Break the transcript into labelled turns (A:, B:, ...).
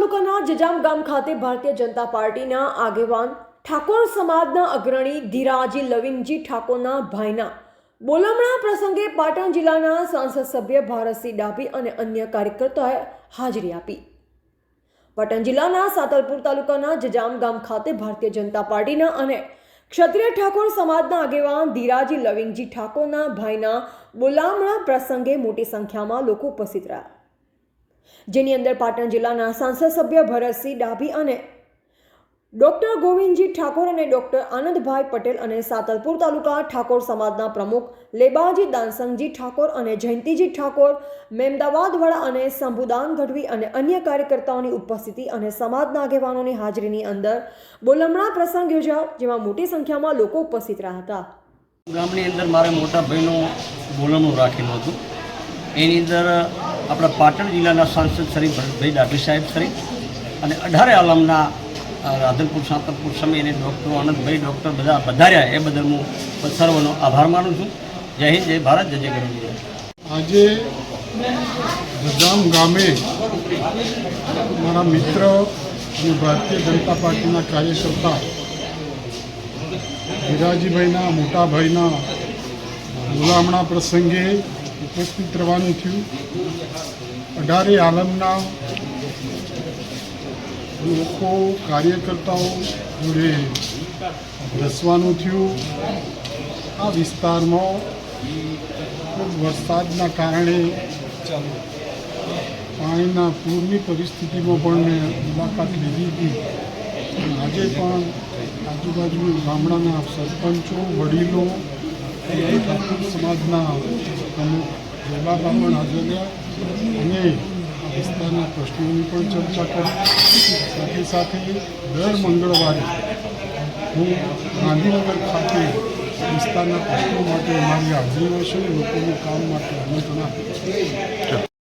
A: તાલુકાના જજામ ગામ ખાતે ભારતીય જનતા પાર્ટીના આગેવાન ઠાકોર સમાજના અગ્રણી ધીરાજી લવિંગજી ઠાકોરના ભાઈના બોલામણા પ્રસંગે પાટણ જિલ્લાના સાંસદ સભ્ય ભારતસિંહ ડાભી અને અન્ય કાર્યકર્તાઓએ હાજરી આપી. પાટણ જિલ્લાના સાતલપુર તાલુકાના જજામ ગામ ખાતે ભારતીય જનતા પાર્ટીના અને ક્ષત્રિય ઠાકોર સમાજના આગેવાન ધીરાજી લવિંગજી ઠાકોરના ભાઈના બોલામણા પ્રસંગે મોટી સંખ્યામાં લોકો ઉપસ્થિત રહ્યા. જેની અંદર પાટણ જિલ્લાના સાંસદ સભ્ય ભરતસિંહ ડાભી અને ડૉક્ટર ગોવિંદજી ઠાકોર અને ડૉક્ટર આનંદભાઈ પટેલ અને સાતલપુર તાલુકા ઠાકોર સમાજના પ્રમુખ લેબાજી દાનસંગજી ઠાકોર અને જયંતિજી ઠાકોર મેમદાવાદવાળા અને શંભુદાન ગઢવી અને અન્ય કાર્યકર્તાઓની ઉપસ્થિતિ અને સમાજના આગેવાનોની હાજરીની અંદર બોલમણા પ્રસંગ યોજાયો, જેમાં મોટી સંખ્યામાં લોકો ઉપસ્થિત રહ્યા હતા.
B: ગામની અંદર મારે મોટા ભાઈનું બોલમણું રાખેલું હતું. એની અંદર આપણા પાટણ જિલ્લાના સાંસદ શ્રી ભરતભાઈ ડાભી સાહેબ શ્રી અને અઢારે આલમના રાધનપુર, સાંતલપુર સમય અને ડૉક્ટર આનંદભાઈ, ડૉક્ટર બધા વધાર્યા એ બદલ હું સર્વનો આભાર માનું છું. જય હિન્દ, જય ભારત, જય જય
C: આજે જજામ ગામે મારા મિત્ર અને ભારતીય જનતા પાર્ટીના કાર્યકર્તા વિરાજીભાઈના, મોટાભાઈના, ગુલામણા પ્રસંગે ઉપસ્થિત રહેવાનું થયું. અઢારે આલમના લોકો, કાર્યકર્તાઓ જોડે રસવાનું થયું. આ વિસ્તારમાં ખૂબ વરસાદના કારણે પાણીના પૂરની પરિસ્થિતિમાં પણ મેં મુલાકાત લીધી હતી. આજે પણ આજુબાજુ ગામડાના સરપંચો, વડીલો સમાજના પ્રમુખ જેવા પણ હાજર રહ્યા અને વિસ્તારના પ્રશ્નોની પણ ચર્ચા કરી. સાથે સાથે દર મંગળવારે હું ગાંધીનગર ખાતે વિસ્તારના પ્રશ્નો માટે મારી હાજરી હશે લોકોનું કામ માટે આપીશ.